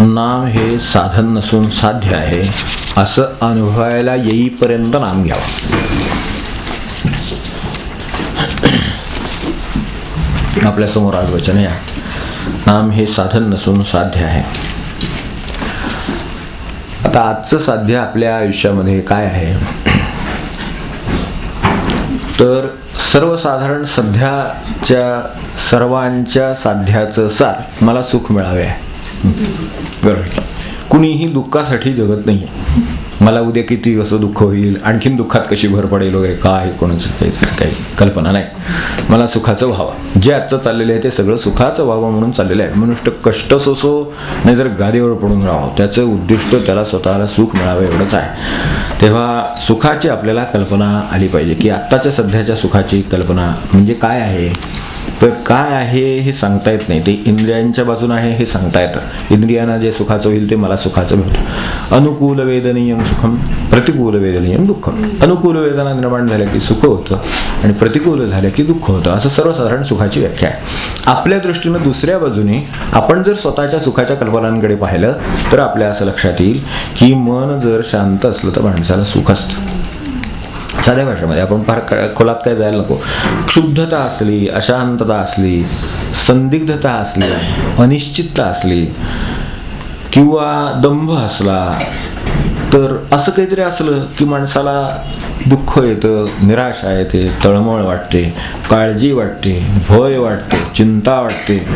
नाम हे साधन नसून साध्य आहे. असं अनुभवायला येईपर्यंत नाम घ्यावं. आपल्यासमोर आज वचन या. नाम हे साधन नसून साध्य आहे. आता आजचं साध्य आपल्या आयुष्यामध्ये काय आहे? तर सर्वसाधारण सध्याच्या सर्वांच्या साध्याचं सार मला सुख मिळावे. आहे बरोबर. कुणीही दुःखासाठी जगत नाही मला उद्या किती असं दुःख होईल आणखीन दुःखात कशी भर पडेल वगैरे काय कोणाचं काही काही कल्पना नाही. मला सुखाचं व्हावं. जे आजचं चाललेलं आहे ते सगळं सुखाचं व्हावं म्हणून चाललेलं आहे. मनुष्य कष्ट सोसो नाही तर गादीवर पडून राहावं. त्याचं उद्दिष्ट त्याला स्वतःला सुख मिळावं एवढंच आहे. तेव्हा सुखाची आपल्याला कल्पना आली पाहिजे की आत्ताच्या सध्याच्या सुखाची कल्पना म्हणजे काय आहे? तर काय आहे हे सांगता येत नाही. ते इंद्रियांच्या बाजून आहे हे सांगता येतं. इंद्रियांना जे सुखाचं होईल ते मला सुखाचं मिळतं अनुकूल वेदनीयम सुखम प्रतिकूल वेदनीयम दुःखम अनुकूल वेदना निर्माण झाल्या की सुख होतं आणि प्रतिकूल झाल्या की दुःख होतं. असं सर्वसाधारण सुखाची व्याख्या आहे. आपल्या दृष्टीनं दुसऱ्या बाजूने आपण जर स्वतःच्या सुखाच्या कल्पनांकडे पाहिलं तर आपल्या असं लक्षात येईल की मन जर शांत असलं तर माणसाला सुख असतं. साध्या भाषेमध्ये. आपण फार खोलात काय जायला नको. क्षुब्धता असली अशांतता असली संदिग्धता असली अनिश्चितता असली किंवा दंभ असला तर असं काहीतरी असलं की माणसाला दुःख येतं निराशा येते तळमळ वाटते काळजी वाटते भय वाटते चिंता वाटते.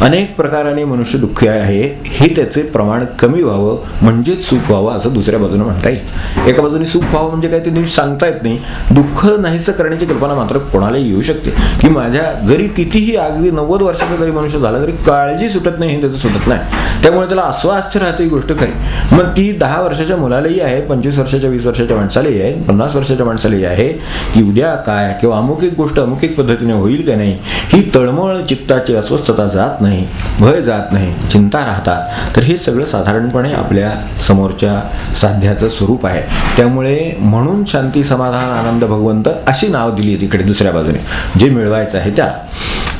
अनेक प्रकाराने मनुष्य दुःखी आहे. हे त्याचे प्रमाण कमी व्हावं म्हणजेच सुख व्हावं असं दुसऱ्या बाजूने म्हणता येईल. एका बाजूने सुख व्हावं म्हणजे काय ते नीट सांगता येत नाही. दुःख नाहीसं करण्याची कल्पना मात्र कोणालाही येऊ शकते. की माझ्या जरी कितीही अगदी नव्वद वर्षाचा जरी मनुष्य झाला तरी काळजी सुटत नाही हे त्याचं सुटत नाही. त्यामुळे त्याला अस्वास्थ्य राहते ही गोष्ट खरी. मग ती दहा वर्षाच्या मुलाला मुलालाही आहे पंचवीस वर्षाच्या वीस वर्षाच्या माणसालाही आहे पन्नास वर्षाच्या माणसालाही आहे की उद्या काय किंवा अमुक एक गोष्ट अमुक एक पद्धतीने होईल का नाही ही तळमळ चित्ताची अस्वस्थता जात नाही भय जात नाही चिंता राहतात. तर हे सगळं साधारणपणे आपल्या समोरच्या साध्याचं स्वरूप आहे. त्यामुळे म्हणून शांती समाधान आनंद भगवंत अशी नाव दिली तिकडे दुसऱ्या बाजूने. जे मिळवायचं आहे त्या.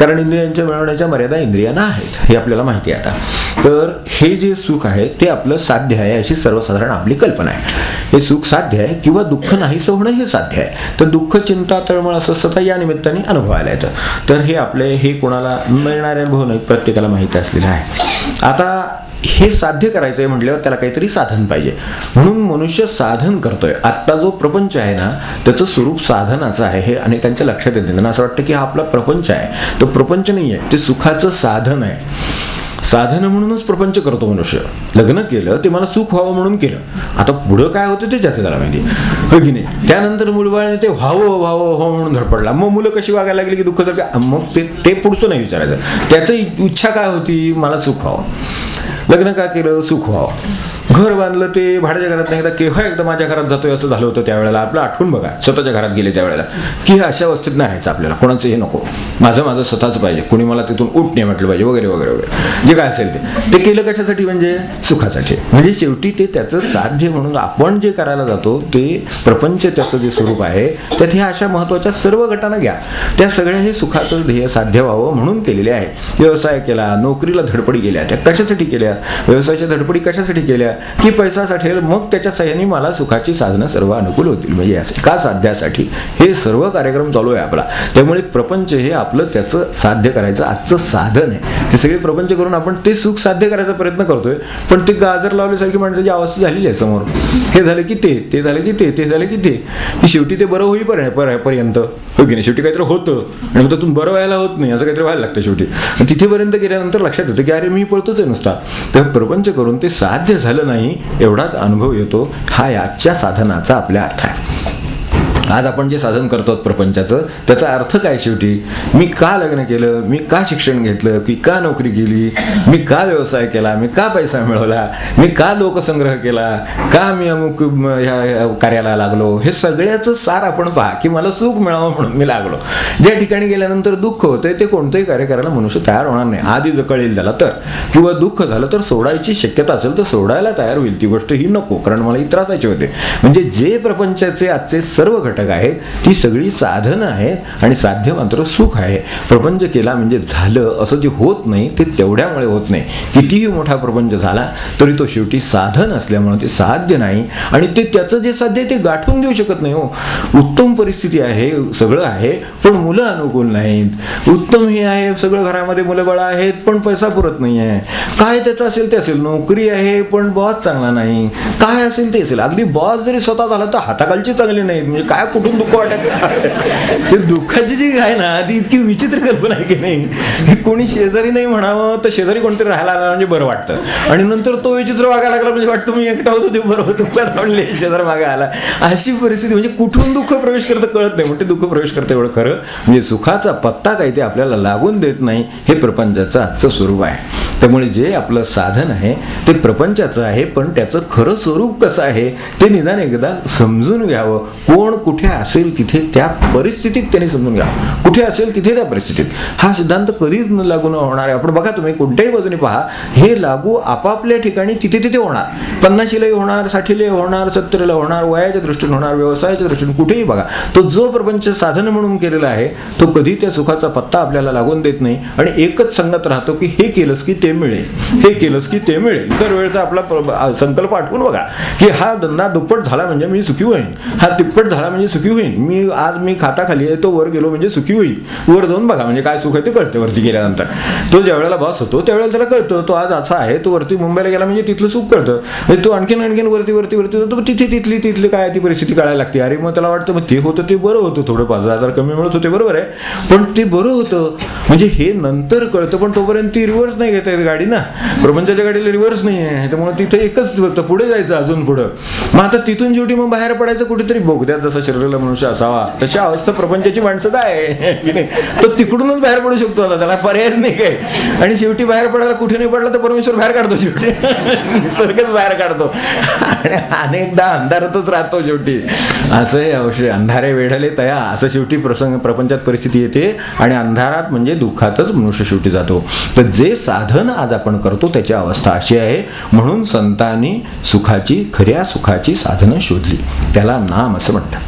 कारण इंद्रियांच्या मिळवण्याच्या मर्यादा इंद्रियांना आहेत हे आपल्याला माहिती आहे आता. तर हे जे सुख आहे ते आपलं साध्य आहे अशी सर्वसाधारण आपली कल्पना आहे. हे सुख साध्य आहे किंवा दुःख नाहीसं होणं हे साध्य आहे. तर दुःख चिंता तळमळ असं सतत या निमित्ताने अनुभवायला येतं. तर हे आपले हे कोणाला मिळणारे अनुभव नाही प्रत्येकाला माहिती असलेलं आहे. आता हे साध्य करायचं आहे म्हटल्यावर त्याला काहीतरी साधन पाहिजे. म्हणून मनुष्य साधन करतोय. आत्ता जो प्रपंच आहे ना त्याचं स्वरूप साधनाचं आहे हे अनेकांच्या लक्षात येते. त्यांना असं वाटतं की हा आपला प्रपंच आहे. तो प्रपंच नाही आहे ते सुखाचं साधन आहे. साधन म्हणूनच प्रपंच करतो मनुष्य. लग्न केलं ते मला सुख व्हावं म्हणून केलं. आता पुढं काय होतं ते ज्याचं त्याला माहिती. हो की नाही? त्यानंतर मुलबाळाने ते व्हावं व्हावं हो म्हणून धडपडला. मग मुलं कशी वागायला लागली की दुःख तर मग ते ते पुढचं नाही विचारायचं. त्याचं इच्छा काय होती? मला सुख व्हावं. लग्न का केलं सुख व्हावं घर बांधलं ते भाड्याच्या घरात नाही एकदा केव्हा एकदा माझ्या घरात जातोय असं झालं होतं त्यावेळेला. आपलं आठवून बघा स्वतःच्या घरात गेले त्यावेळेला. की हे अशा अवस्थेत नाही राहायचं आपल्याला कोणाचं हे नको. माझं माझं स्वतःच पाहिजे कोणी मला तिथून उठ नाही म्हटलं पाहिजे वगैरे वगैरे वगैरे. जे काय असेल ते. ते केलं कशासाठी म्हणजे? सुखासाठी. म्हणजे शेवटी ते त्याचं साध्य म्हणून आपण जे करायला जातो ते प्रपंच त्याचं जे स्वरूप आहे त्यात ह्या अशा महत्त्वाच्या सर्व गटांना घ्या. त्या सगळ्या हे सुखाचं ध्येय साध्य व्हावं म्हणून केलेले आहे व्यवसाय केला नोकरीला धडपडी केल्या त्या कशासाठी केल्या? व्यवसायाच्या धडपडी कशासाठी केल्या? की पैसा साठेल मग त्याच्या सहाय्याने मला सुखाची साधनं सर्व अनुकूल होतील. म्हणजे असं का साध्यासाठी? हे सर्व कार्यक्रम चालू आहे आपला. त्यामुळे प्रपंच हे आपलं त्याचं साध्य करायचं आजचं साधन आहे. ते सगळे प्रपंच करून आपण ते सुख साध्य करायचा प्रयत्न करतोय. पण ते गाजर लावल्यासारखी माणसाची अवस्था झालेली आहे समोर. हे झालं की ते ते झालं की ते ते झालं की ते. की शेवटी ते बरं होईपर्यंत पर्यंत. हो की नाही? शेवटी काहीतरी होतं. आणि मग त्यातून बरं व्हायला होत नाही. असं काहीतरी व्हायला लागतं शेवटी. तिथेपर्यंत गेल्यानंतर लक्षात येतं की अरे मी पळतोच आहे नुसता. तर प्रपंच करून ते साध्य झालं नाही एवढाच अनुभव येतो हा याच्या साधनाचा आपल्या अर्थ आहे. आज आपण जे साधन करतो प्रपंचाचं त्याचा अर्थ काय शेवटी? मी का लग्न केलं? मी का शिक्षण घेतलं? की का नोकरी केली? मी का व्यवसाय केला? मी का पैसा मिळवला? मी का लोकसंग्रह केला? का मी अमुक ह्या कार्याला लागलो? हे सगळ्याचं सार आपण पहा की मला सुख मिळावं म्हणून मी लागलो. ज्या ठिकाणी गेल्यानंतर दुःख होतंय ते कोणतंही कार्य करायला मनुष्य तयार होणार नाही. आधी जर कळेल झाला तर. किंवा दुःख झालं तर सोडायची शक्यता असेल तर सोडायला तयार होईल. ती गोष्ट ही नको कारण मला ही त्रासायचे होते. म्हणजे जे प्रपंचाचे आजचे सर्व घटक आहेत ती सगळी साधनं आहेत आणि साध्य मात्र सुख आहे. प्रपंच केला म्हणजे झालं. असं जे होत नाही ते तेवढ्यामुळे होत नाही. कितीही मोठा प्रपंच झाला तरी तो शेवटी साधन असल्यामुळे ते साध्य नाही. आणि ते त्याचं जे साध्य ते गाठून देऊ शकत नाही हो. उत्तम परिस्थिती आहे सगळं आहे पण मुलं अनुकूल नाहीत. उत्तम हे आहे सगळं घरामध्ये मुलं बाळं आहेत पण पैसा पुरत नाही आहे. काय त्याचं असेल ते असेल. नोकरी आहे पण बॉस चांगला नाही. काय असेल ते असेल. अगदी बॉस जरी स्वतः झाला तर हाताखालची चांगली नाही म्हणजे काय कुठून दुःख वाटत ते दुःखाची जी आहे ना ती इतकी विचित्र कल्पना आहे की नाही. की कोणी शेजारी नाही म्हणावं तर शेजारी कोणतरी राहायला आला म्हणजे बरं वाटतं. आणि नंतर तो विचित्र वागायला लागला म्हणजे वाटतं मी एकटा होतो ते बरं होतं. दुःखात म्हणले शेजार मागे आला. अशी परिस्थिती म्हणजे कुठून दुःख प्रवेश करतं कळत नाही. म्हणजे दुःख प्रवेश करतं एवढं खरं. म्हणजे सुखाचा पत्ता काही ते आपल्याला लागून देत नाही हे प्रपंचाचं आजचं स्वरूप आहे. त्यामुळे जे आपलं साधन आहे ते प्रपंचाचं आहे पण त्याचं खरं स्वरूप कसं आहे ते निदान एकदा समजून घ्यावं. कोण कुठे असेल तिथे त्या परिस्थितीत त्याने समजून घ्या. कुठे असेल तिथे त्या परिस्थितीत. हा सिद्धांत कधीच न लागू न होणार आहे. आपण बघा तुम्ही कोणत्याही बाजूने पहा हे लागू आपापल्या ठिकाणी तिथे तिथे होणार. पन्नाशीलाही होणार साठीलाही होणार सत्तरीला होणार वयाच्या दृष्टीने होणार व्यवसायाच्या दृष्टीने कुठेही बघा. तो जो प्रपंच साधन म्हणून केलेला आहे तो कधी त्या सुखाचा पत्ता आपल्याला लागून देत नाही आणि एकच सांगत राहतो की हे केलंस की ते मिळेल. हे केलंस की ते मिळेल. दरवेळचा आपला संकल्प आठवून बघा की हा धंदा दुप्पट झाला म्हणजे मी सुखी होईन. हा तिप्पट झाला म्हणजे म्हणजे सुखी होईन. मी आज मी खाता खाली आहे तो वर गेलो म्हणजे सुखी होईल. वर जाऊन बघा म्हणजे काय सुख आहे ते कळते वरती गेल्यानंतर. तो ज्या वेळेला बॉस होतो त्यावेळेला त्याला कळतं तो आज असा आहे तो वरती मुंबईला गेला म्हणजे तिथलं सुख कळतं. म्हणजे तो आणखीन आणखीन वरती वरती वरती जातो तिथे तिथली तिथली काय ती परिस्थिती कळायला लागते. अरे मग त्याला वाटतं मग ते होतं ते बरं होतं थोडं पाच हजार कमी मिळत होते बरोबर आहे. पण ते बरं होतं. म्हणजे हे नंतर कळतं पण तोपर्यंत ती रिव्हर्स नाही घेता येत गाडी ना. प्रपंचाच्या गाडीला रिव्हर्स नाही आहे. त्यामुळे तिथे एकच फक्त पुढे जायचं अजून पुढं. मग आता तिथून शेवटी मग बाहेर पडायचं कुठेतरी बोगद्यात जसं शिरलेला मनुष्य असावा. तशी अवस्था प्रपंचाची माणसं आहे. की नाही? तो तिकडूनच बाहेर पडू शकतो आता. त्याला पर्यायच नाही काय आणि शेवटी बाहेर पडायला कुठे नाही पडला तर परमेश्वर बाहेर काढतो शेवटी. निसर्गच बाहेर काढतो. आणि अनेकदा अंधारातच राहतो शेवटी. असं हे अवश्य. अंधारे वेढले तया. असं शेवटी प्रसंग प्रपंचात परिस्थिती येते. आणि अंधारात म्हणजे दुःखातच मनुष्य शेवटी जातो. तर जे साधन आज आपण करतो त्याची अवस्था अशी आहे. म्हणून संतांनी सुखाची खऱ्या सुखाची साधनं शोधली. त्याला नाम असं म्हणतात.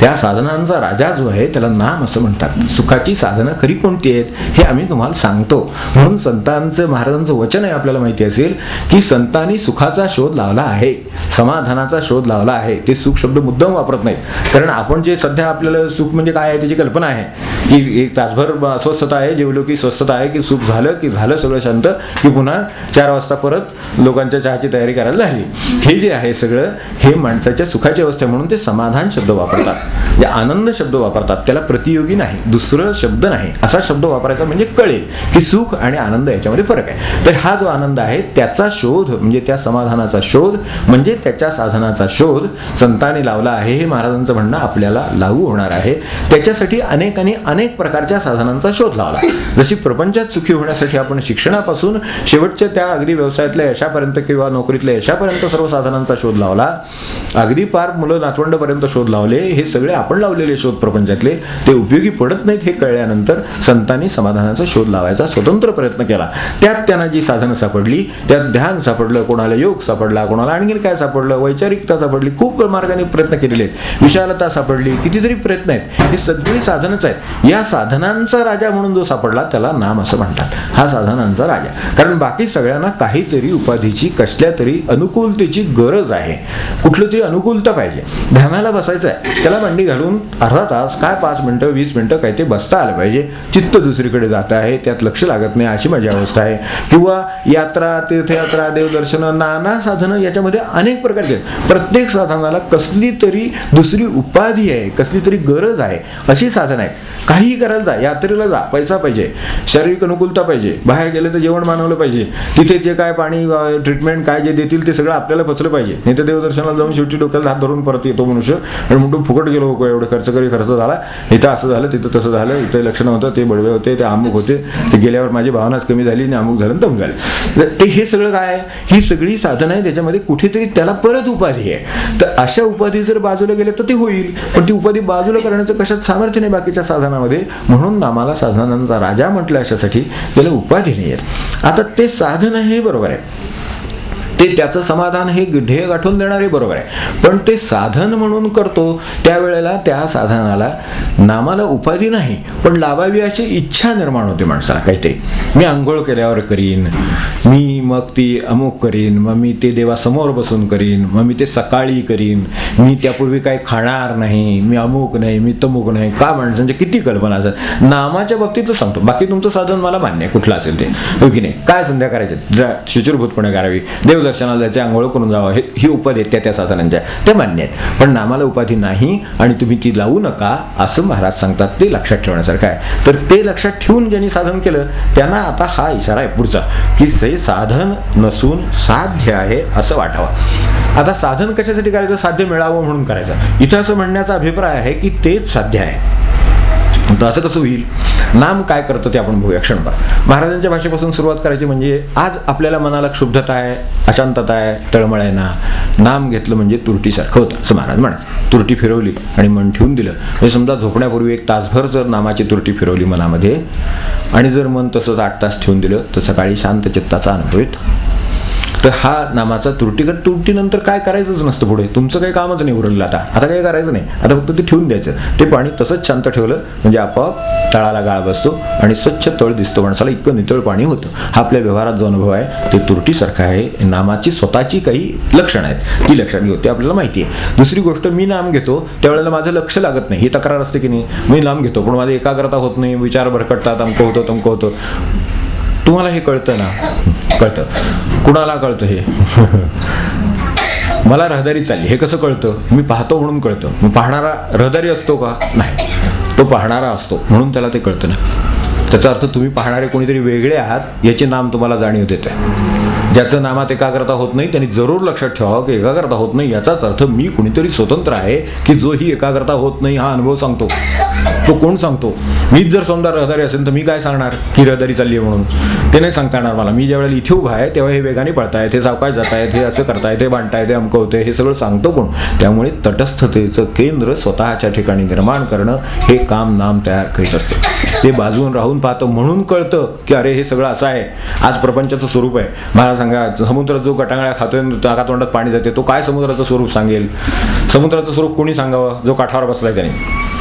त्या साधनांचा राजा जो आहे त्याला नाम असं म्हणतात. सुखाची साधनं खरी कोणती आहेत हे आम्ही तुम्हाला सांगतो. म्हणून संतांचं महाराजांचं वचन आहे आपल्याला माहिती असेल की संतांनी सुखाचा शोध लावला आहे समाधानाचा शोध लावला आहे. ते सुख शब्द मुद्दाम वापरत नाहीत. कारण आपण जे सध्या आपल्याला सुख म्हणजे काय आहे त्याची कल्पना आहे की एक तासभर अस्वस्थता आहे जेवलो की स्वस्थता आहे की सुख झालं की झालं सगळं शांत की पुन्हा चार वाजता परत लोकांच्या चहाची तयारी करायला झाली हे जे आहे सगळं हे माणसाच्या सुखाची अवस्था म्हणून ते समाधान शब्द वापरतात. जे आनंद शब्द वापरतात त्याला प्रतियोगी नाही दुसरं शब्द नाही. असा शब्द वापरायचा म्हणजे कळेल की सुख आणि आनंद याच्यामध्ये फरक आहे. तर हा जो आनंद आहे त्याचा शोध म्हणजे त्या समाधानाचा शोध म्हणजे त्याच्या साधनाचा शोध संतांनी लावला आहे हे महाराजांचं म्हणणं आपल्याला लागू होणार आहे. त्याच्यासाठी अनेकांनी अनेक प्रकारच्या साधनांचा शोध लावला. जशी प्रपंचात सुखी होण्यासाठी आपण शिक्षणापासून शेवटच्या त्या अगदी व्यवसायातल्या यशापर्यंत किंवा नोकरीतल्या यशापर्यंत सर्व साधनांचा शोध लावला अगदी पार मुलं नातवंडपर्यंत शोध लावले हे सगळे आपण लावलेले शोध प्रपंचातले ते उपयोगी पडत नाहीत हे कळल्यानंतर संतांनी समाधानाचा शोध लावायचा स्वतंत्र प्रयत्न केला. त्यात त्यांना जी साधनं सापडली त्यात ध्यान सापडलं कोणाला योग सापडला कोणाला आणखीन काय सापडलं वैचारिकता सापडली खूप मार्गाने प्रयत्न केलेले आहेत. विशालता सापडली कितीतरी प्रयत्न आहेत. हे सगळी साधनच आहेत. या साधनांचा राजा म्हणून जो सापडला त्याला नाम असं म्हणतात. हा साधनांचा राजा. कारण बाकी सगळ्यांना काहीतरी उपाधीची कसल्या तरी अनुकूलतेची गरज आहे. कुठलं तरी अनुकूलता पाहिजे. ध्यानाला बसायचं आहे त्याला मांडी घालून अर्धा तास काय पाच मिनटं वीस मिनटं काही ते बसता आलं पाहिजे. चित्त दुसरीकडे जात आहे त्यात लक्ष लागत नाही अशी माझी अवस्था आहे. किंवा यात्रा तीर्थयात्रा देवदर्शनं नाना साधनं याच्यामध्ये अनेक प्रकारचे आहेत. प्रत्येक साधनाला कसली तरी दुसरी उपाधी आहे कसली तरी गरज आहे अशी साधनं आहेत. काहीही करायला जा यात्रेला जा पैसा पाहिजे. शारीरिक अनुकूलता पाहिजे. बाहेर गेले तर जेवण मानवलं पाहिजे. तिथे जे काय पाणी ट्रीटमेंट काय जे देतील ते सगळं आपल्याला पचलं पाहिजे. नाही तर देवदर्शनाला जाऊन शेवटी डोक्याला हात धरून परत येतो मनुष्य. आणि म्हणतो फुकट केलं लोक एवढं खर्च करी खर्च झाला. इथं असं झालं तिथं तसं झालं इथं लक्ष नव्हतं ते बडवे होते ते अमुक होते. ते गेल्यावर माझी भावनाच कमी झाली आणि अमुक झालं दम झालं. तर ते हे सगळं काय आहे? ही सगळी साधनं आहे त्याच्यामध्ये कुठेतरी त्याला परत उपाधी आहे. तर अशा उपाधी जर बाजूला गेल्या तर ते होईल. पण ती उपाधी बाजूला करण्याचं कशात सामर्थ्य नाही बाकीच्या साधनामध्ये. म्हणून नामाला साधनांचा राजा म्हटलं अशासाठी त्याला उपाधी नाही आहेत आता ते साधन हे बरोबर आहे. ते त्याचं समाधान हे ध्येय गाठून देणारे बरोबर आहे. पण ते साधन म्हणून करतो त्यावेळेला त्या साधनाला नामाला उपाधी नाही पण लावावी अशी इच्छा निर्माण होते माणसाला काहीतरी. मी आंघोळ केल्यावर करीन मी मग ती अमुक करीन मग मी ते देवासमोर बसून करीन मग मी ते सकाळी करीन मी त्यापूर्वी काही खाणार नाही मी अमुक नाही मी तमुक नाही का माणसांच्या म्हणजे किती कल्पना असतात. नामाच्या बाबतीतच सांगतो. बाकी तुमचं साधन मला मान्य आहे कुठलं असेल ते. हो की नाही? काय संध्या करायचं? जरा शुचिरभूतपणे करावी. देवदर्शनाला जायचे आंघोळ करून जावं. हे ही उपाधी आहेत त्या त्या साधनांच्या. त्या मान्य आहेत. पण नामाला उपाधी नाही आणि तुम्ही ती लावू नका असं महाराज सांगतात. ते लक्षात ठेवण्यासारखं आहे. तर ते लक्षात ठेवून ज्यांनी साधन केलं त्यांना आता हा इशारा आहे पुढचा की जे साधन नसून साध्य आहे असं वाटावं. आता साधन कशासाठी करायचं? साध्य मिळावं म्हणून करायचं. इथं असं म्हणण्याचा अभिप्राय आहे की तेच साध्य आहे. तर असं कसं होईल? नाम काय करतं ते आपण बघूया क्षणभर. महाराजांच्या भाषेपासून सुरुवात करायची म्हणजे आज आपल्याला मनाला क्षुब्धता आहे अशांतता आहे तळमळ आहे ना नाम घेतलं म्हणजे तुरटीसारखं होतं असं महाराज म्हणा तुरटी फिरवली आणि मन ठेवून दिलं. म्हणजे समजा झोपण्यापूर्वी एक तासभर जर नामाची तुरटी फिरवली मनामध्ये आणि जर मन तसंच आठ तास ठेवून दिलं तर सकाळी शांत चित्ताचा अनुभव येतो. तर हा नामाचा तुरटीगत त्रुटीनंतर काय करायचंच नसतं पुढे? तुमचं काही कामच नाही उरलं आता. आता काही करायचं नाही. आता फक्त ते ठेवून द्यायचं. ते पाणी तसंच शांत ठेवलं म्हणजे आपोआप तळाला गाळ बसतो आणि स्वच्छ तळ दिसतो. माणसाला इतकं नितळ पाणी होतं. हा आपल्या व्यवहारात जो अनुभव आहे ते त्रुटीसारखा आहे. नामाची स्वतःची काही लक्षणं आहेत. ती लक्षात घेऊ ते आपल्याला माहिती आहे. दुसरी गोष्ट मी नाम घेतो त्यावेळेला माझं लक्ष लागत नाही. ही तक्रार असते की नाही? मी नाम घेतो पण माझी एकाग्रता होत नाही. विचार भरकटतात अमकं होतं तमकं होतं. तुम्हाला हे कळतं ना? कळतं. कुणाला कळतं हे? मला रहदारी चालली. हे कसं कळतं? मी पाहतो म्हणून कळतं. मग पाहणारा रहदारी असतो का? नाही. तो पाहणारा असतो. म्हणून त्याला ते कळतं ना. त्याचा अर्थ तुम्ही पाहणारे कोणीतरी वेगळे आहात याचे नाम तुम्हाला जाणीव देते ज्याचं नामात एकाग्रता होत नाही त्यांनी जरूर लक्षात ठेवावं की एकाग्रता होत नाही याचाच अर्थ मी कुणीतरी स्वतंत्र आहे की जो ही एकाग्रता होत नाही हा अनुभव सांगतो. तो कोण सांगतो? मीच जर समजा रहदारी असेल तर मी काय सांगणार की रहदारी चालली आहे म्हणून? ते नाही सांगता येणार मला. मी ज्यावेळेला इथे उभा आहे तेव्हा हे वेगाने पळतायत हे सावकाश जातायत हे असं करतायत हे बांधतायत हे अमकं होते हे सगळं सांगतो कोण? त्यामुळे तटस्थतेचं केंद्र स्वतःच्या ठिकाणी निर्माण करणं हे काम नाम तयार करीत असते. ते बाजून राहून पाहतं म्हणून कळतं की अरे हे सगळं असं आहे. आज प्रपंचाचं स्वरूप आहे. महाराज सांगा समुद्रात जो गटांगळ्या खातोय नाका तोंडात पाणी जाते तो काय समुद्राचं स्वरूप सांगेल? समुद्राचं स्वरूप कोणी सांगावं? जो काठावर बसलाय त्याने.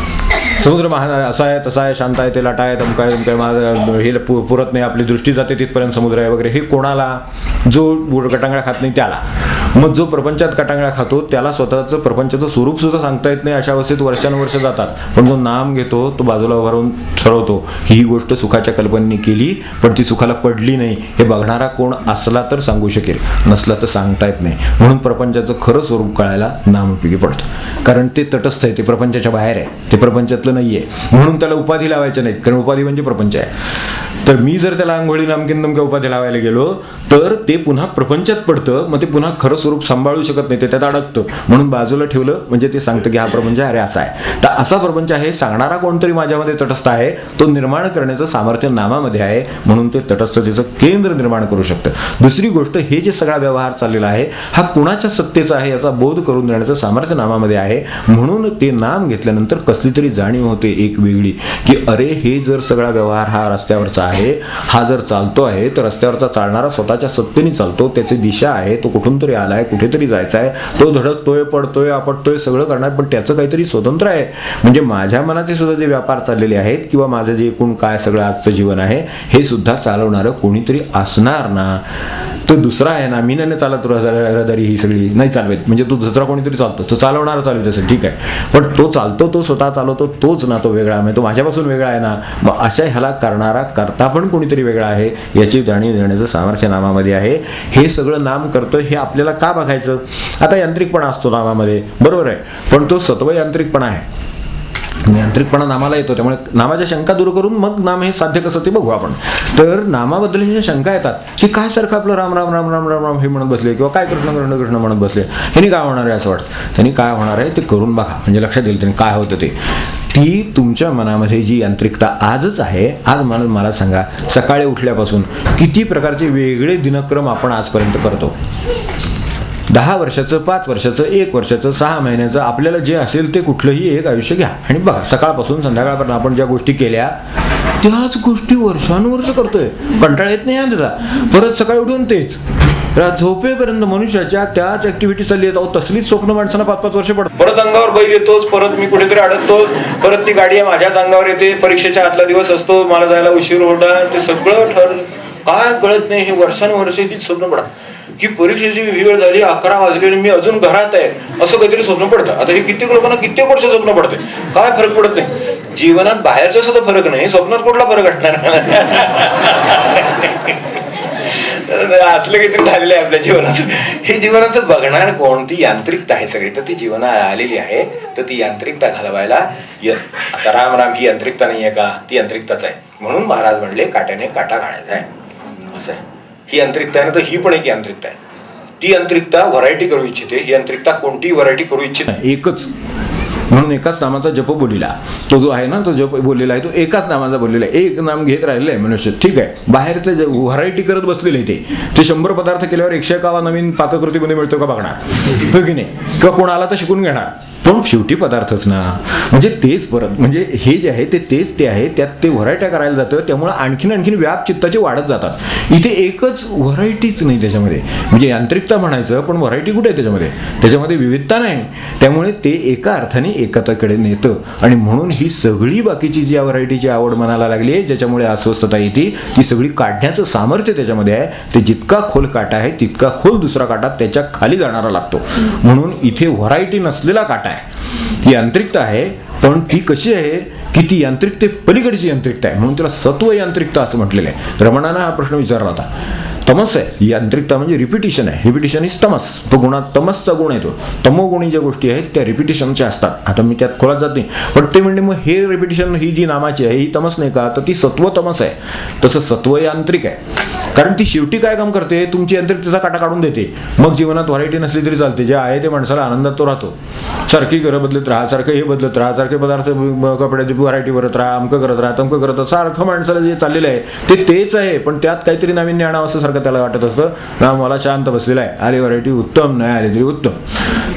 समुद्र महान असा आहे तसा आहे शांत आहे ते लाटा आहे तमका आहे तमका माझं हे पु पुरत नाही आपली दृष्टी जाते तिथपर्यंत समुद्र आहे वगैरे. हे कोणाला? जो गटांगळ्या खात नाही त्याला. मग जो प्रपंचात कटांगळा खातो त्याला स्वतःचं प्रपंचाचं स्वरूप सुद्धा सांगता येत नाही अशा अवस्थेत वर्षानुवर्ष जातात. पण जो नाम घेतो तो बाजूला उभारून ठरवतो ही गोष्ट सुखाच्या कल्पनेने केली पण ती सुखाला पडली नाही. हे बघणारा कोण असला तर सांगू शकेल नसला तर सांगता येत नाही. म्हणून प्रपंचाचं खरं स्वरूप कळायला नाम उपयोगी पडतं. कारण ते तटस्थ आहे ते प्रपंचाच्या बाहेर आहे. ते प्रपंचातलं नाही आहे म्हणून त्याला उपाधी लावायच्या नाहीत कारण उपाधी म्हणजे प्रपंच आहे. तर मी जर त्याला आंघोळी नामकीन नमक्या उपाधी लावायला गेलो तर ते पुन्हा प्रपंचात पडतं मग ते पुन्हा खरं स्वरूप सांभाळू शकत नाही ते त्यात अडकतं. म्हणून बाजूला ठेवलं म्हणजे ते सांगतं की हा प्रपंच अरे असा आहे. तर असा प्रपंच आहे सांगणारा कोणतरी माझ्यामध्ये तटस्थ आहे तो निर्माण करण्याचं सामर्थ्य नामामध्ये आहे म्हणून ते तटस्थतेचं केंद्र निर्माण करू शकतं. दुसरी गोष्ट हे जे सगळा व्यवहार चाललेला आहे हा कुणाच्या सत्तेचा आहे याचा बोध करून देण्याचं सामर्थ्य नामामध्ये आहे म्हणून ते नाम घेतल्यानंतर कसली तरी जाणीव होते एक वेगळी. की अरे हे जर सगळा व्यवहार हा रस्त्यावरचा आहे हा जर चालतो आहे तर रस्त्यावरचा चालणारा स्वतःच्या सत्तेने चालतो त्याची दिशा आहे तो कुठून तरी आलाय कुठेतरी जायचा आहे तो धडकतोय पडतोय आपटतोय सगळं करणार पण त्याचं काहीतरी स्वतंत्र आहे. म्हणजे माझ्या मनाचे सुद्धा जे व्यापार चाललेले आहेत किंवा माझं जे एकूण काय सगळं आजचं जीवन आहे हे सुद्धा चालवणारं कोणीतरी असणार ना? तो दुसरा आहे ना मी नाही चालत रहदारी रहदारी ही सगळी नाही चालवेत. म्हणजे तो दुसरा कोणीतरी चालतो. तो चालवणारा चालवत असेल ठीक आहे. पण तो चालतो तो स्वतः चालवतो तोच ना तो वेगळा म्हणजे तो माझ्यापासून वेगळा आहे ना मग अशा ह्याला करणारा करता पण कोणीतरी वेगळा आहे याची जाणीव देण्याचं सामर्थ्य नामामध्ये आहे. हे सगळं नाम करतो हे आपल्याला का बघायचं? आता यांत्रिकपणा असतो नामामध्ये बरोबर आहे पण तो सत्व यांत्रिकपणा आहे. यांत्रिकपणा नामाला येतो त्यामुळे नामाच्या शंका दूर करून मग नाम हे साध्य कसं ते बघू आपण. तर नामाबद्दल ज्या शंका येतात की काय सारखं आपलं राम राम राम राम राम राम हे म्हणत बसले किंवा काय कृष्ण कृष्ण कृष्ण म्हणत बसले ह्यांनी काय होणार आहे असं वाटतं? त्यांनी काय होणार आहे ते करून बघा म्हणजे लक्षात येईल त्यांनी काय होतं ते. ती तुमच्या मनामध्ये जी यांत्रिकता आजच आहे आज मला मला सांगा सकाळी उठल्यापासून किती प्रकारचे वेगळे दिनक्रम आपण आजपर्यंत करतो? दहा वर्षाचं पाच वर्षाचं एक वर्षाचं सहा महिन्याचं आपल्याला जे असेल ते कुठलंही एक आयुष्य घ्या. आणि बघा सकाळपासून संध्याकाळपर्यंत आपण ज्या गोष्टी केल्या त्याच गोष्टी वर्षानुवर्ष करतोय. कंटाळा येत नाही हा त्याचा. परत सकाळी उठून तेच. झोपेपर्यंत मनुष्याच्या त्याच ऍक्टिव्हिटी चालली येत आहोत तसलीच स्वप्न माणसांना पाच पाच वर्ष पडत परत अंगावर बैल येतोच परत मी कुठेतरी अडकतो परत ती गाडी माझ्याच अंगावर येते परीक्षेच्या आतला दिवस असतो मला जायला उशीर होता ते सगळं ठर काय कळत नाही हे वर्षानुवर्ष तीच स्वप्न पडा की परीक्षेची वेळ झाली अकरा वाजले आणि मी अजून घरात आहे असं काहीतरी स्वप्न पडतं. आता हे कित्येक लोकांना कित्येक वर्ष स्वप्न पडते काय फरक पडत नाही? जीवनात बाहेरचा सुद्धा फरक नाही स्वप्नात कुठला फरक असणार? असलं काहीतरी झालेलं आहे आपल्या जीवनाचं हे जीवनाचं बघणार कोण ती यांत्रिकता आहे सगळी? तर ती जीवनात आलेली आहे. तर ती यांत्रिकता घालवायला आता राम राम ही यांत्रिकता नाहीये का? ती यांत्रिकताच आहे. म्हणून महाराज म्हणले काट्याने काटा घालायचा आहे. असं आहे. ही यांत्रिकता आहे ना तर ही पण एक यांत्रिकता आहे. ती यांत्रिकता व्हरायटी करू इच्छिते ही यांत्रिकता कोणतीही व्हरायटी करू इच्छित एकच. म्हणून एकाच नामाचा जप बोलिला. तो जो आहे ना तो जप बोललेला आहे तो एकाच नामाचा बोललेला आहे. एक नाम घेत राहिलेलं आहे मनुष्य. ठीक आहे. बाहेरचं व्हरायटी करत बसलेले आहे ते ते शंभर पदार्थ केल्यावर एकशे एकावा नवीन पाककृतीमध्ये मिळतो का बघणार? हो की नाही? किंवा कोणाला तर शिकून घेणार. पण शेवटी पदार्थच ना. म्हणजे तेच परत म्हणजे हे जे आहे ते तेच ते आहे. त्यात ते व्हरायट्या करायला जातं. त्यामुळे आणखीन आणखीन व्याप चित्ताचे वाढत जातात. इथे एकच व्हरायटीच नाही त्याच्यामध्ये. म्हणजे यांत्रिकता म्हणायचं पण व्हरायटी कुठे आहे त्याच्यामध्ये? त्याच्यामध्ये विविधता नाही. त्यामुळे ते एका अर्थाने एकताकडे नेतं. आणि म्हणून ही सगळी बाकीची जी या व्हरायटीची आवड मनाला लागली आहे ज्याच्यामुळे अस्वस्थता येते ती सगळी काढण्याचं सामर्थ्य त्याच्यामध्ये आहे. ते जितका खोल काटा आहे तितका खोल दुसरा काटा त्याच्याखाली जाणारा लागतो. म्हणून इथे व्हरायटी नसलेला काटा आहे. यांत्रिकता आहे पण ती कशी आहे की ती यांत्रिकते पलीकडची यांत्रिकता आहे. म्हणून त्याला सत्व यांत्रिकता असं म्हटलेलं आहे. रमणानं हा प्रश्न विचारला होता. तमस आहे. यांत्रिकता म्हणजे रिपिटेशन आहे. रिपिटेशन इज तमस. तो गुणात तमसचा गुण येतो तमोगुणी ज्या गोष्टी आहेत त्या रिपिटेशनच्या असतात. आता मी त्यात खोलात जात नाही. पण ते म्हणजे मग हे रिपिटेशन ही जी नामाची आहे ही तमस नाही का? तर ती सत्व तमस आहे. तसं सत्व यांत्रिक आहे. कारण ती शेवटी काय काम करते? तुमची यांत्रिकतेचा काटा काढून देते. मग जीवनात व्हरायटी नसली तरी चालते. जे आहे ते माणसाला आनंदात तो राहतो. सारखी घरं बदलत राहा सारखं हे बदलत राहा सारखे पदार्थ कपड्याची व्हरायटी भरत राहा अमकं करत राहा तमकं करत राहा. सारखं माणसाला जे चाललेलं आहे ते तेच आहे. पण त्यात काहीतरी नाविन्य आणावं असं सारखं त्याला वाटत असतं. ना मला शांत बसलेला आहे. आली व्हरायटी उत्तम नाही आली तरी उत्तम.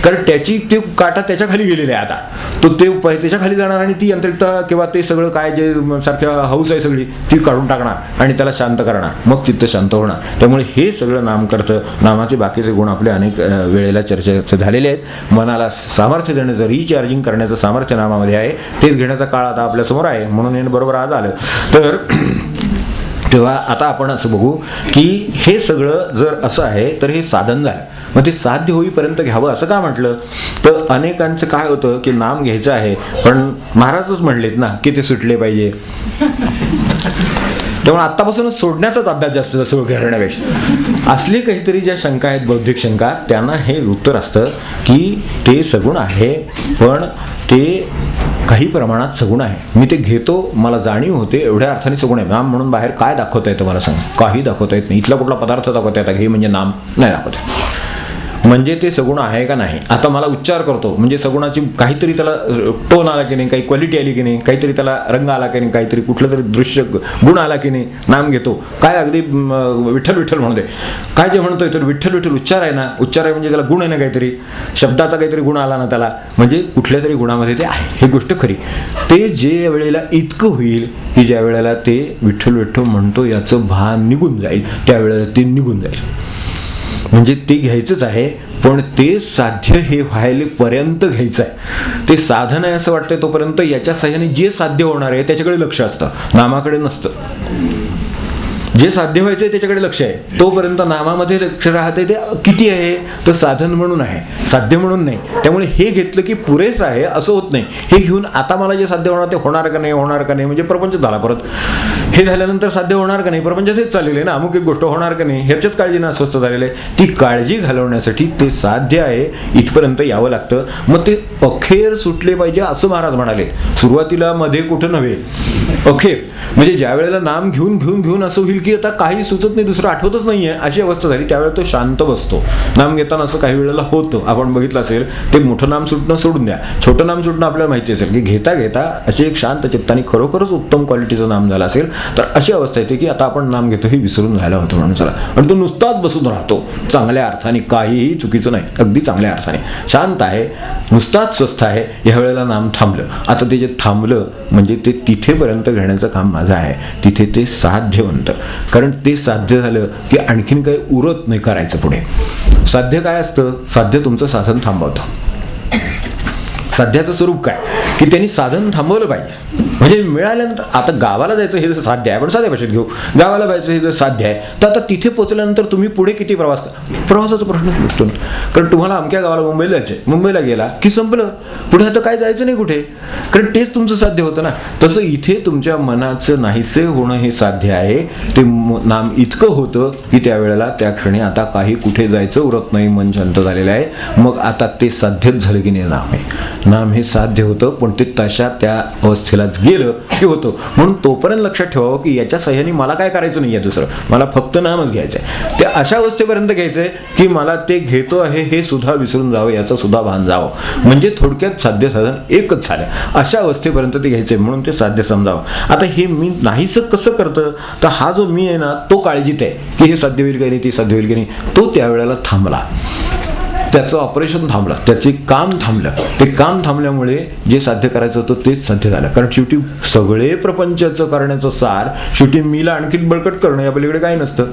कारण त्याची ते काटा त्याच्याखाली आहे आता. तो ते प- त्याच्याखाली जाणार आणि ती यंत्रिकता किंवा ते सगळं काय जे सारख्या हौस आहे सगळी ती काढून टाकणार आणि त्याला शांत करणार. मग चित्त शांत होणार. त्यामुळे हे सगळं नाम करतं नामाचे बाकीचे गुण आपले अनेक वेळेला चर्चेचे झालेले आहेत. मनाला सामर्थ्य देण्याचं रिचार्जिंग करण्याचं सामर्थ्य नामामध्ये आहे तेच घेण्याचा काळ आता आपल्यासमोर आहे म्हणून हे बरोबर आज आलं. तर तेव्हा आता आपण असं बघू की हे सगळं जर असं आहे तर हे साधन झालं. मग ते साध्य होईपर्यंत घ्यावं असं का म्हटलं? तर अनेकांचं काय होतं की नाम घ्यायचं आहे पण महाराजच म्हणलेत ना की ते सुटले पाहिजे. त्यामुळे आत्तापासूनच सोडण्याचाच अभ्यास जास्त सुरू करण्यापेक्षा. असली काहीतरी ज्या शंका आहेत बौद्धिक शंका त्यांना हे उत्तर असतं की ते सगुण आहे पण ते काही प्रमाणात सगुण आहे. मी ते घेतो मला जाणीव होते एवढ्या अर्थाने सगुण आहे. नाम म्हणून बाहेर काय दाखवता येतं मला सांग? काही दाखवता येत नाही. इथला कुठला पदार्थ दाखवता येतात हे म्हणजे नाम नाही दाखवता. येत. म्हणजे ते सगुण आहे का नाही? आता मला उच्चार करतो. म्हणजे सगुणाची काहीतरी त्याला टोन आला की नाही काही क्वालिटी आली की नाही काहीतरी त्याला रंग आला की नाही काहीतरी कुठलं तरी दृश्य गुण आला की नाही नाम घेतो. काय अगदी विठ्ठल विठ्ठल म्हणतोय काय जे म्हणतोय तर विठ्ठल विठ्ठल उच्चार आहे ना उच्चार आहे म्हणजे त्याला गुण आहे ना काहीतरी. शब्दाचा काहीतरी गुण आला ना त्याला. म्हणजे कुठल्या तरी गुणामध्ये ते आहे. ही गोष्ट खरी. ते जे वेळेला इतकं होईल की ज्या वेळेला ते विठ्ठल विठ्ठल म्हणतो याचं भान निघून जाईल. त्यावेळेला ते निघून जाईल. म्हणजे ते घ्यायचंच आहे पण ते साध्य हे व्हायलेपर्यंत घ्यायचं आहे. ते साधन आहे असं वाटतंय तोपर्यंत याच्या साह्याने जे साध्य होणार आहे त्याच्याकडे लक्ष असतं. नामाकडे नसतं. जे साध्य व्हायचंय त्याच्याकडे लक्ष आहे. तोपर्यंत नामामध्ये लक्ष राहते ते किती आहे? तर साधन म्हणून आहे. साध्य म्हणून नाही. त्यामुळे हे घेतलं की पुरेच आहे असं होत नाही. हे घेऊन आता मला जे साध्य होणार ते होणार का नाही होणार का नाही? म्हणजे प्रपंच झाला परत. हे झाल्यानंतर साध्य होणार का नाही? प्रपंच हेच चाललेलं आहे ना. अमुक एक गोष्ट होणार का नाही? ह्याच्याच काळजीनं अस्वस्थ झालेलं आहे. ती काळजी घालवण्यासाठी ते साध्य आहे. इथपर्यंत यावं लागतं. मग ते अखेर सुटले पाहिजे असं महाराज म्हणाले. सुरुवातीला मध्ये कुठं नव्हे. अखेर. म्हणजे ज्या वेळेला नाम घेऊन घेऊन घेऊन असं होईल की आता काही सुचत नाही दुसरं आठवतच नाहीये अशी अवस्था झाली. त्यावेळेला तो शांत बसतो. नाम घेताना असं काही वेळेला होतं. आपण बघितलं असेल ते मोठं नाम सुटणं सोडून द्या. छोटं नाम सुटणं आपल्याला माहिती असेल की घेता घेता अशी एक शांत चित्ताने खरोखरच उत्तम क्वालिटीचं नाम झालं असेल तर अशी अवस्था येते की आता आपण नाम घेतो हे विसरून जायला होतं माणसाला आणि तो नुसताच बसून राहतो. चांगल्या अर्थाने काहीही चुकीचं नाही. अगदी चांगल्या अर्थाने. शांत आहे नुसताच स्वस्थ आहे ह्या वेळेला नाम थांबलं. आता ते जे थांबलं म्हणजे ते तिथेपर्यंत घेण्याचं काम माझं आहे. तिथे ते साध्यवंत. कारण ते साध्य झालं की आणखीन काही उरत नाही करायचं पुढे. साध्य काय असतं? साध्य तुमचं साधन थांबवतं. साध्याचं स्वरूप काय? की त्यांनी साधन थांबवलं पाहिजे. म्हणजे मिळाल्यानंतर आता गावाला जायचं हे जर साध्य आहे आपण साध्या भाषेत घेऊ. गावाला जायचं हे जर साध्य आहे तर आता तिथे पोहोचल्यानंतर तुम्ही पुढे किती प्रवास करा? प्रवासाचा प्रश्न नसतो ना. कारण तुम्हाला अमक्या गावाला मुंबईला जायचं मुंबईला गेला की संपलं. पुढे आता काय जायचं नाही कुठे? कारण तेच तुमचं साध्य होतं ना. तसं इथे तुमच्या मनाचं नाहीसे होणं हे साध्य आहे. ते नाम इतकं होतं की त्यावेळेला त्या क्षणी आता काही कुठे जायचं उरत नाही. मन शांत झालेलं आहे. मग आता ते साध्यच झालं की नाही नाम आहे. नाम हे साध्य होतं पण ते तशा त्या अवस्थेलाच गेलं की होतं. म्हणून तोपर्यंत लक्षात ठेवावं की याच्या सह्याने मला काय करायचं नाही आहे दुसरं. मला फक्त नामच घ्यायचं आहे ते अशा अवस्थेपर्यंत घ्यायचं आहे की मला ते घेतो आहे हे सुद्धा विसरून जावं याचं सुद्धा भान जावं. म्हणजे थोडक्यात साध्य साधन एकच झालं. अशा अवस्थेपर्यंत ते घ्यायचं आहे म्हणून ते साध्य समजावं. आता हे मी नाहीसं कसं करतं? तर हा जो मी आहे ना तो काळजीत आहे की हे साध्य होईल की नाही ते साध्य होईल की नाही तो त्यावेळेला थांबला. त्याचं ऑपरेशन थांबलं. त्याचे काम थांबलं. ते काम थांबल्यामुळे जे साध्य करायचं होतं तेच साध्य झालं. कारण शेवटी सगळे प्रपंचाचं करण्याचं सार शेवटी मीला आणखीन बळकट करणं या पलीकडे काही नसतं.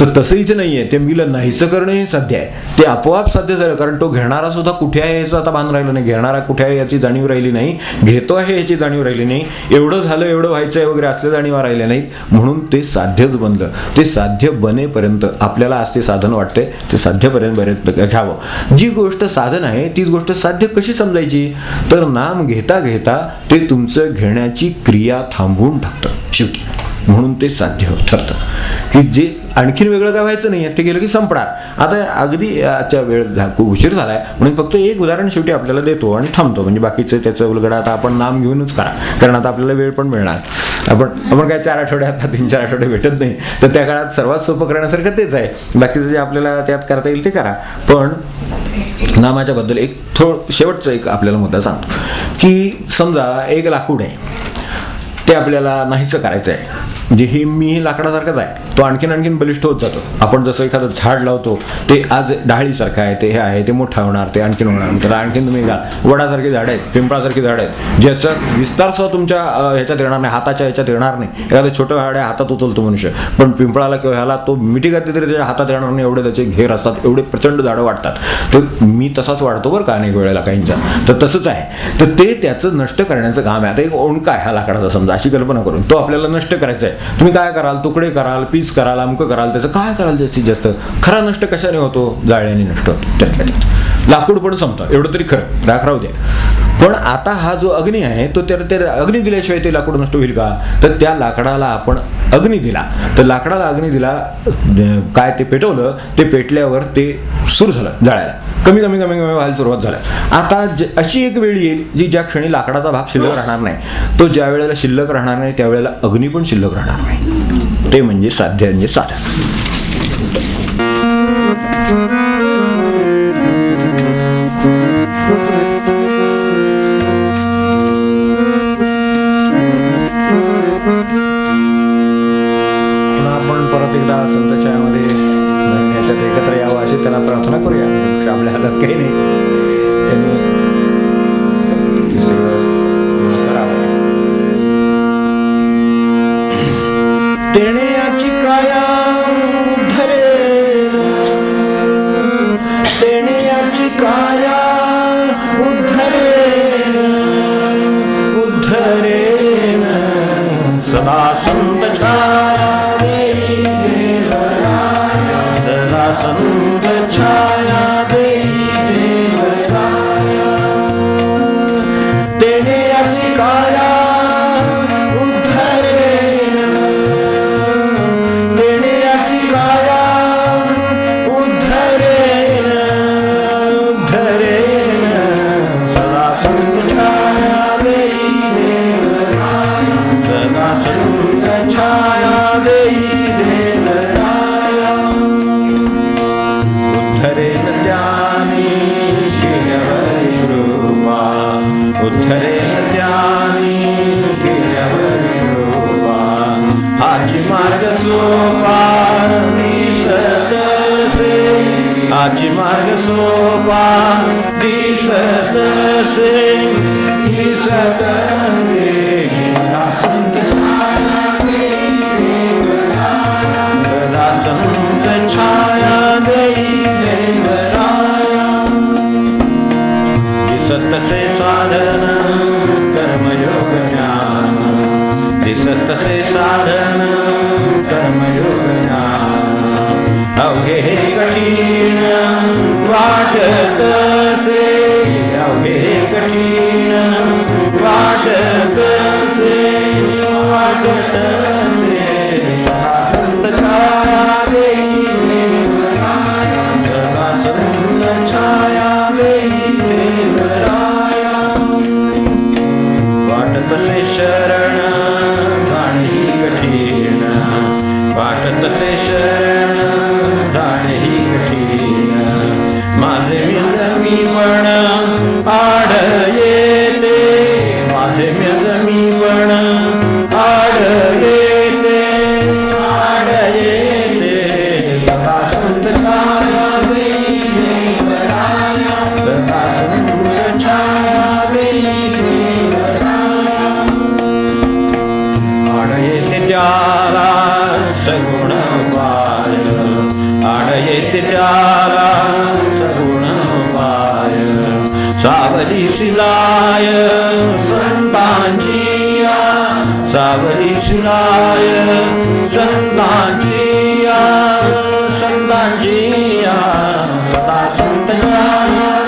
तर तसं इथे नाही आहे ते मिलन नाहीसं करणं हे साध्य आहे. ते आपोआप साध्य झालं. कारण तो घेणारा सुद्धा कुठे आहे याचं आता भान राहिलं नाही. घेणारा कुठे आहे याची जाणीव राहिली नाही. घेतो आहे याची जाणीव राहिली नाही. एवढं झालं एवढं व्हायचं आहे वगैरे असल्या जाणीवा राहिल्या नाहीत. म्हणून ते साध्यच बनलं. ते साध्य बनेपर्यंत आपल्याला आज ते साधन वाटते ते साध्यपर्यंत पर्यंत घ्यावं. जी गोष्ट साधन आहे तीच गोष्ट साध्य कशी समजायची? तर नाम घेता घेता ते तुमचं घेण्याची क्रिया थांबवून टाकतं. शेवटी. म्हणून ते साध्य ठरतं. की जे आणखीन वेगळं काय व्हायचं नाही ते गेलं की संपणार. आता अगदी आजच्या वेळ झा- खूप उशीर झाला आहे म्हणून फक्त एक उदाहरण शेवटी आपल्याला देतो आणि थांबतो. म्हणजे बाकीचं त्याचं उलगडा आता आपण नाम घेऊनच करा. कारण आता आपल्याला वेळ पण मिळणार. आपण आपण काय चार आठवडे आता तीन चार आठवडे भेटत नाही. तर त्या काळात सर्वात सोपं करण्यासारखं तेच आहे. बाकीचं जे आपल्याला त्यात करता येईल ते करा. पण नामाच्याबद्दल एक थोड शेवटचा एक आपल्याला मुद्दा सांगतो. की समजा एक लाकूड आहे. ते आपल्याला नाहीचं करायचं आहे म्हणजे हे मी हे लाकडासारखंच आहे. तो आणखीन आणखीन बलिष्ठ होत जातो. आपण जसं एखादं झाड लावतो ते आज डाळीसारखं आहे ते हे आहे ते मोठं होणार ते आणखीन होणार. त्याला आणखीन तुम्ही घ्या. वडासारखी झाडं आहेत पिंपळासारखी झाडं आहेत. ज्याचा विस्तार तुमच्या ह्याच्यात येणार नाही हाताच्या ह्याच्यात येणार नाही. एखादं छोटं झाड आहे हातात उचलतो मनुष्य. पण पिंपळाला किंवा ह्याला तो मिठी घातली तरी त्याच्या हातात येणार नाही एवढे त्याचे घेर असतात एवढे प्रचंड झाडं वाटतात तर मी तसाच वाढतो बरं का अनेक वेळेला काहींचा. तर तसंच आहे. तर ते त्याचं नष्ट करण्याचं काम आहे. आता एक ओणका आहे हा लाकडाचा समजा. अशी कल्पना करून. तो आपल्याला नष्ट करायचा आहे. तुम्ही काय कराल? तुकडे कराल पीस कराल अमकं कराल त्याचं काय कराल जास्तीत जास्त? खरा नष्ट कशाने होतो? जाळ्याने नष्ट होतो. त्यातल्या त्यात. लाकूड पण संपतं. एवढं तरी खरं. राख राहू द्या. पण आता हा जो अग्नी आहे तो त्या ते अग्नी दिल्याशिवाय ते लाकूड नष्ट होईल का? तर त्या लाकडाला आपण अग्नी दिला. तर लाकडाला अग्नी दिला काय ते पेटवलं? ते पेटल्यावर ते सुरू झालं जळायला. कमी कमी कमी कमी व्हायला सुरुवात झालं. आता अशी एक वेळ येईल जी ज्या क्षणी लाकडाचा भाग शिल्लक राहणार नाही. तो ज्या वेळेला शिल्लक राहणार नाही त्यावेळेला अग्नी पण शिल्लक राहणार नाही. ते म्हणजे साध्य म्हणजे साधन. एकत्र यावं अशी त्यांना प्रार्थना करूया म्हणजे सोपार दिसत से आजी मार्ग सोपार दिसत से दिसत से से साधन कर्मयोग ज्ञान. दिसत से साधन अवघे कठीण वाटत से अवघे कठीण वाटत से वाटत 이스라엘 선단지야 선단지야 사다 선단지야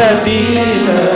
المدينه